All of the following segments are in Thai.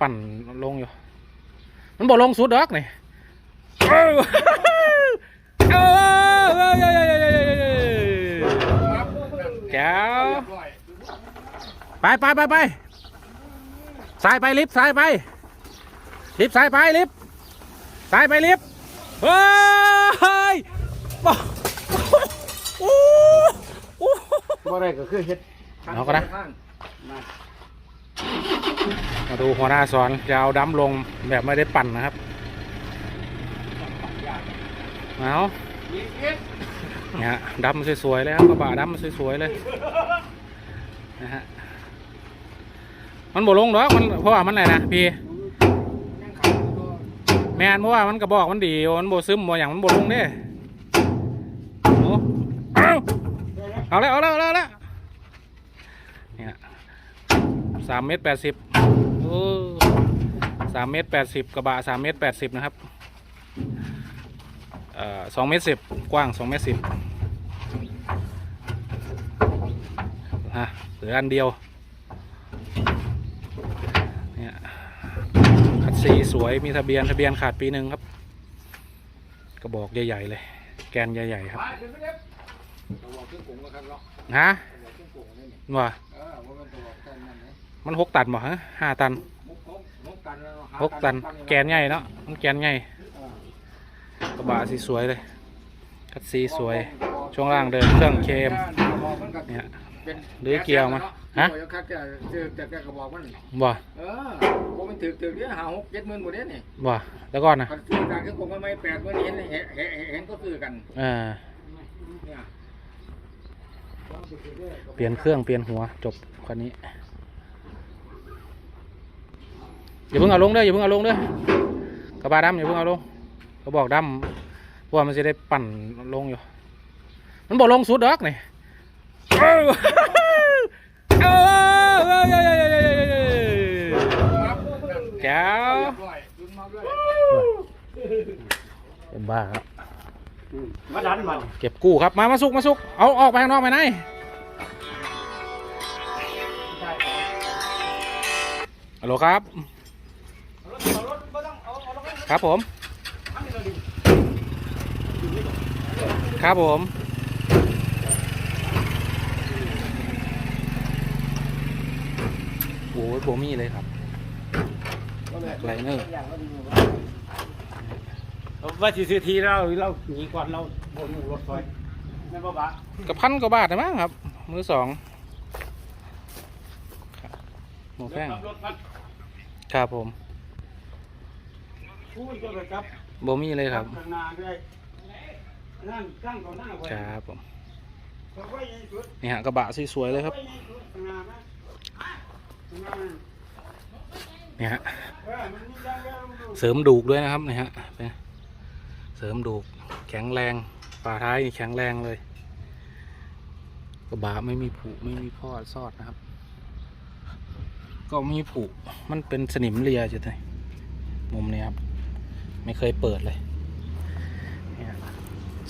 ปั่นลงอยู่ มันบอกลงสุดดอกนี่แก้วไปไปไปไปสายไปลิฟสายไปลิฟสายไปลิฟสายไปลิฟเฮ้ยโอ้โหบ่ได้ก็คือเฮ็ดเอาก็นะ มาดูหัวหน้าสอนจะเอาดั้มลงแบบไม่ได้ปั่นนะครับเอาเนี่ยฮะดั้มสวยๆเลยครับกระบะดั้มสวยๆเลยนะฮะมันบ่ลงดอกมันเพราะว่ามันอะไรนะพี่แมนเพราะว่ามันกระบอกมันดีมันบ่ซึมบ่อย่างมันบลงเด้โอ้เอาเลยเอาแล้วเอาล้วเอาแล้วเนี่ย สามเมตรแปดสิบโอ้สามเมตรแปดสิบกระบะสามเมตรแปดสิบนะครับเอ่อสองเมตรสิบกว้างสองเมตรสิบฮะเหลืออันเดียวเนี่ยคัดซีสวยมีทะเบียนทะเบียนขาดปีหนึ่งครับ กระบอกใหญ่ๆเลย แกนใหญ่ๆครับบอกเครื่องปรุงก็ครับเนาะฮะบอกเครื่องปรุงนี่นี่ว่าเออบ่แม่นตัวบอกแค่นั้นนะมันหกตันบ่ฮะห้าตันมุกมุกมุกกันแล้วหาหกตันปัแกนใหญ่เนาะมันแกนใหญ่เออกระบะสีสวยเลยคัดซีสวย ช่วงล่างเดินเครื่องเคมบอกมันก็เนี่ยเป็นหรือเกี่ยวมาฮะฮะเกี่ยวคักแต่ซื้อแต่แกก็บอกมันบ่เออบ่มันถึกถึกเด้อหาหกเจ็ดหมื่นบ่เด้นี่บ่แล้วก่อนนะมันซื้อจากเครื่องปรุงมันไม่แปดหมื่นเห็นเห็นเห็นเห็นก็ซื้อกันเออเนี่ยเปลี่ยนเครื่องเปลี่ยนหัวจบคันนี้ อย่าเพิ่งเอาลงเด้ออย่าเพิ่งเอาลงเด้อกระบาดำอย่าเพิ่งเอาลงกระบอกดำว่ามันจะได้ปั่นลงอยู่ มันบอกลงสุดดอกนี่แก้วเป็นบ้าครับมาดันมันเก็บกู้ครับมามาสุกมาสุกเอาออกไปข้างนอกไปไหนฮัลโหลครับ ครับผม ครับผม โอ้ยโบมี่เลยครับไลเนอร์ว่าสิซื้อทีเราเราหนีก่อนเราโบนรถไฟแม่นบ่บะกับพันกว่าบาทนะมั้งครับ มือสองครับหมูแป้งรถมันครับผม พูดก็เลยครับโบมี่เลยครับข้างหน้าด้วยนั่นตั้งก่อนหน้าไว้ครับผมเอาไว้ในสุดนี่ฮะกระบะสวยๆเลยครับอาไว้ในสุดข้างหน้านะข้างหน้านะนี่ฮะเออมันมีอย่างเดียวมันดูเสริมดูกด้วยนะครับนี่ฮะเป็นไงเสริมดูกแข็งแรงฝาท้ายนี่แข็งแรงเลย กระบะไม่มีผุไม่มีพ่อซอดนะครับ ก็มีผุมันเป็นสนิมเลียจุดไหนมุมนี้ครับ ไม่เคยเปิดเลยเนี่ย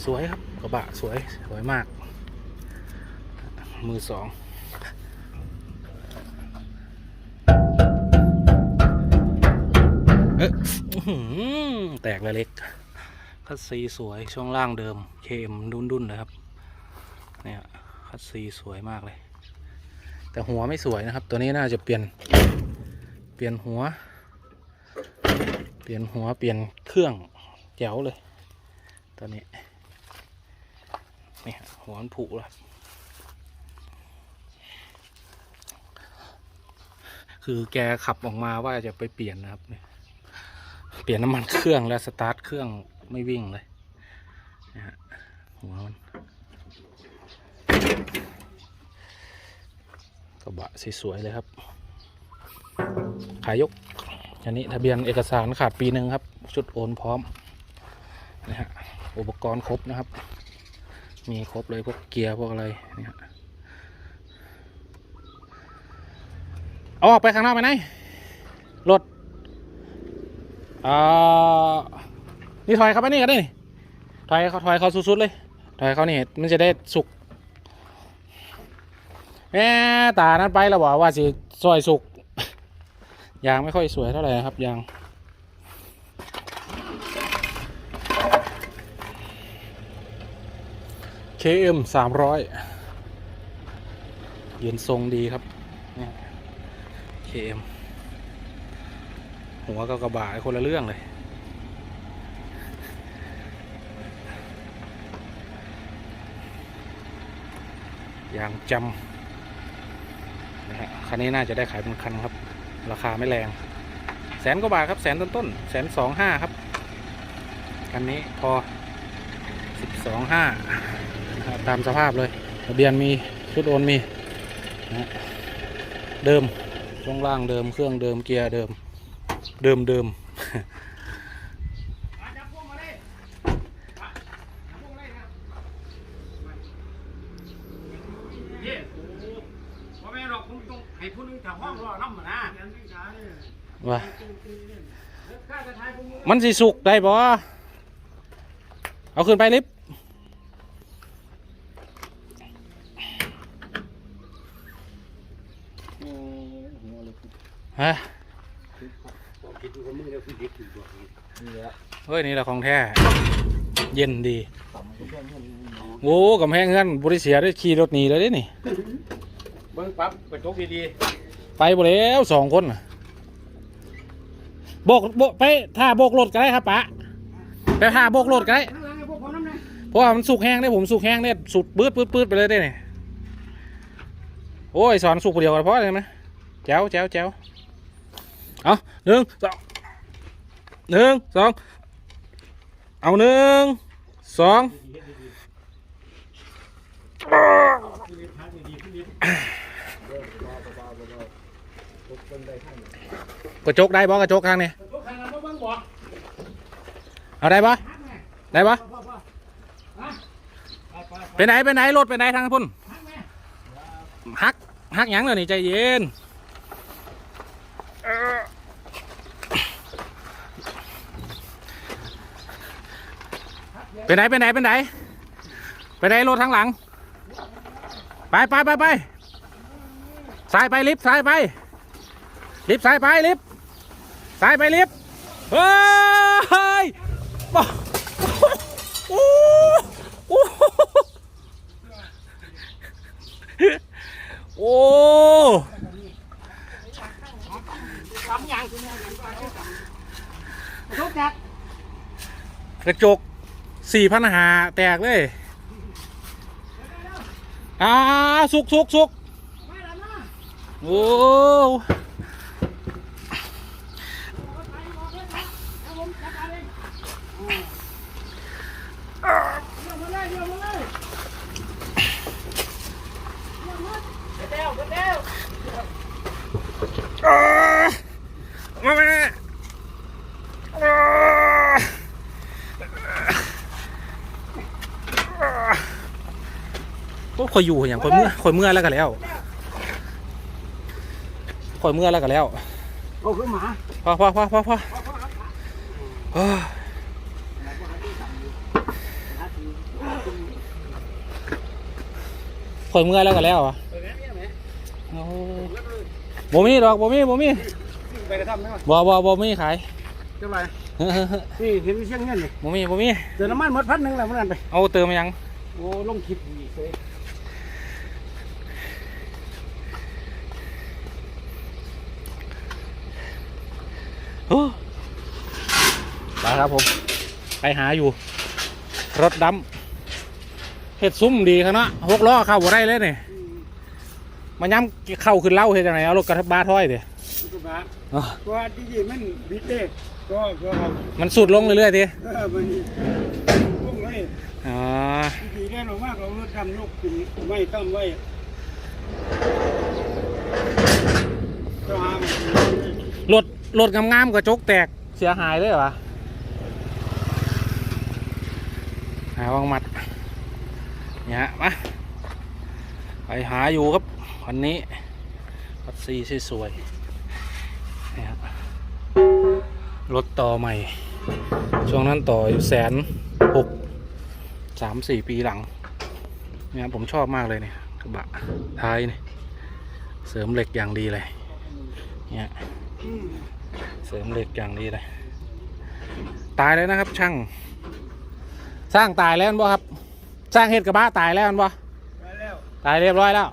สวยครับกระบะสวยสวยมาก มือสองเอ๊ะอื้อหือแตกเลยเล็กคัดซีสวยช่วงล่างเดิมเคมดุนดุนๆเลยครับเนี่ยคัดซีสวยมากเลย แต่หัวไม่สวยนะครับ ตัวนี้น่าจะเปลี่ยนเปลี่ยนหัว ปลี่ยนหัวเปลี่ยนเครื่องแจ๋วเลยตัวนี้นี่ฮะหัวมันผุแล้วคือแกขับออกมาว่าจะไปเปลี่ยนนะครับเนี่ยเปลี่ยนน้ำมันเครื่องแล้วสตาร์ทเครื่องไม่วิ่งเลยนะฮะหัวมันกระบะสวยๆเลยครับ ขายยก อันนี้ทะเบียนเอกสารขาดปีหนึ่งครับ ชุดโอนพร้อมนะฮะอุปกรณ์ครบนะครับ มีครบเลยพวกเกียร์พวกอะไรนี่ฮะเอาออกไปข้างนอกไปไหนรถอ่านี่ถอยเข้าไปนี่กันดิถอยเขาถอยเขาสุดๆเลยถอยเขานี่มันจะได้สุกแหมตานั้นไปแล้วบอกว่าสิซอยสุก ยางไม่ค่อยสวยเท่าไหร่นะครับยาง KM สามร้อยยืนทรงดีครับเนี่ย KM หัวก็กระบะคนละเรื่องเลยยางจำนะฮะคันนี้น่าจะได้ขายเป็นคันครับ ราคาไม่แรงแสนกว่าบาทครับแสนต้นๆแสนสองห้าครับคันนี้พอสิบสองห้าตามสภาพเลยทะเบียนมีชุดโอนมีนะเดิมช่วงล่างเดิมเครื่องเดิมเกียร์เดิม เดิมเดิมเให้ผู้หนึงถ้าห้องรอน้ำมานะว่าข้าจะทายพวกมึงมันสิสุกได้บ่เอาขึ้นไปลิฟต์ฮะคิดดูว่ามึงเดี๋ยวคือเด็กถึงตัวนี้เฮ้ยนี่แหละของแท้ เย็นดี โอ้กำแพงเงินบริเสียได้ขี่รถหนีเลยเด้นี่เบิ้งปั๊บกระจกดีไปบ่แล้วสองคนน่ะโบกโบกไปท่าโบกรถก็ได้ครับปะไปท่าโบกรถก็ได้ๆข้างหลังไอ้พวกผมน้ำไงเพราะว่ามันสุกแห้งได้ผมสุกแห้งได้สุดปื๊ดปื๊ดปื๊ดไปเลยได้เนี่ยโอ้ยสอนสุกคนเดียวกันเพราะอะไรไหมแจ๋วแจ๋วแจ๋วเอาหนึ่งสองหนึ่งสองเอาหนึ่งสองกระจกได้บ่ กระจกข้างนี่กระจกข้างหลังบ่เบิ้เอาได้บ่ได้บ่ไปไปไปไหนไปไหนรถไปไหนทางพุ่นฮักฮักยังเลยนี่ใจเย็นไปไหนไปไหนไปไหนไปไหนรถทางหลัง ไปไปไปไป สายไปลิฟต์สายไปลิฟต์สายไปลิฟต์สายไปลิฟต์เฮ้ยโอ้โอ้โหโอ้กระจกสี่พันหาแตกเลยอ่าสุกสุกสุก โอ้เอาผมจัดการเองเดี๋ยวมาเลยเดี๋ยวมาเลยเดี๋ยวมาเดาเดาอ่ามาแม่อ่าโอ้คอยอยู่อย่างคอยเมื่อคอยเมื่อแล้วกันแล้ว คอยเมื่อแล้วกันแล้วเอาขึ้นมาพอพอพอพอพอเอ้ยคอยเมื่อแล้วกันแล้วอะโอ้บ่มีดอกบ่มีบ่มีไปกระทำไหมวะบ่บ่บ่มีขายเท่าไหร่เฮ้ยเฮ้ยเฮ้ยนี่เห็นมีเชียงเงินนี่บ่มีบ่มีเติมน้ำมันหมดพันหนึ่งแล้วเมื่อนั้นไปเอาเติมยังโอ้ลงคลิปอีกเลย ไปครับผมไปหาอยู่รถดำเห็ดซุ้มดีครับเนาะหกล้อเข้าบ่ได้เลยนี่มาย้ำเข้าขึ้นเล่าเฮ็ดจังไงเอารถกระบะถ้อยเดี๋ยก็บ้าอ๋อก็ที่จริงมันบิดเด้ก็ก็เอามันสุดลงเรื่อยๆทีเออมันพุ่งเลยอ๋อที่จริงแล้วเรามากเราเลือกทำลูกขึ้นไว้ตั้มไว้ก็หามันรถรถงามๆกระจกแตกเสียหายเลยเหรอ หาวางมัดเนี่ยฮะมาไปหาอยู่ครับวันนี้วัดซีสวยๆนี่ครับรถต่อใหม่ ช่วงนั้นต่ออยู่แสนหกสามสี่ปีหลังเนี่ยผมชอบมากเลยเนี่ยกระบะท้ายนี่ยเสริมเหล็กอย่างดีเลยเนี่ยเสริมเหล็กอย่างดีเลย ตายเลยนะครับช่าง สร้างตายแล้วบ่ครับ สร้างเห็ดกระบะตายแล้วบ่ไปแล้วตายเรียบร้อยแล้ว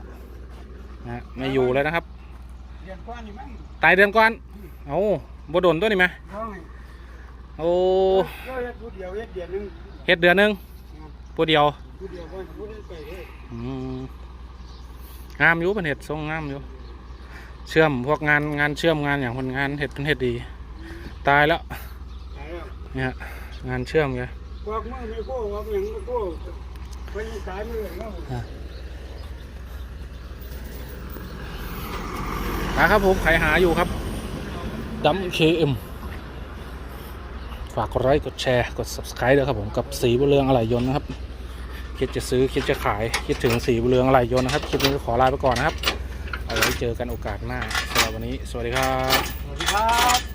นะฮะไม่อยู่เลยนะครับเดือนกว่านี่มั้งตายเดือนก่อนเอาบ่โดนตัวนี้ไหมร้องไห้โอ้ก็เฮ็ดผู้เดียวเฮ็ดเดือนหนึงเฮ็ดเดือนหนึงผู้เดียวผู้เดียวบ่ผู้นึงไปเฮ็ดอืมงามอยู่เป็นเห็ดทรงงามอยู่ เชื่อมพวกงานงานเชื่อมงานอย่างคนงานเห็ดเป็นเห็ดดี ตายแล้วตายแล้วเนี่ยงานเชื่อมไง พวกมือไม่โก้ว่าเป็นหยังไม่โก้ไปยังตายมือแล้วนะครับผมใครหาอยู่ครับดัมเคเอ็มฝากกดไลค์กดแชร์กด subscribe ด้วยครับผมกับสีบุญเรืองอะไหล่ยนต์นะครับคิดจะซื้อคิดจะขายคิดถึงสีบุญเรืองอะไหล่ยนต์นะครับคลิปนี้ขอลาไปก่อนนะครับ เอาไว้เจอกันโอกาสหน้าสำหรับวันนี้ สวัสดีครับ สวัสดีครับ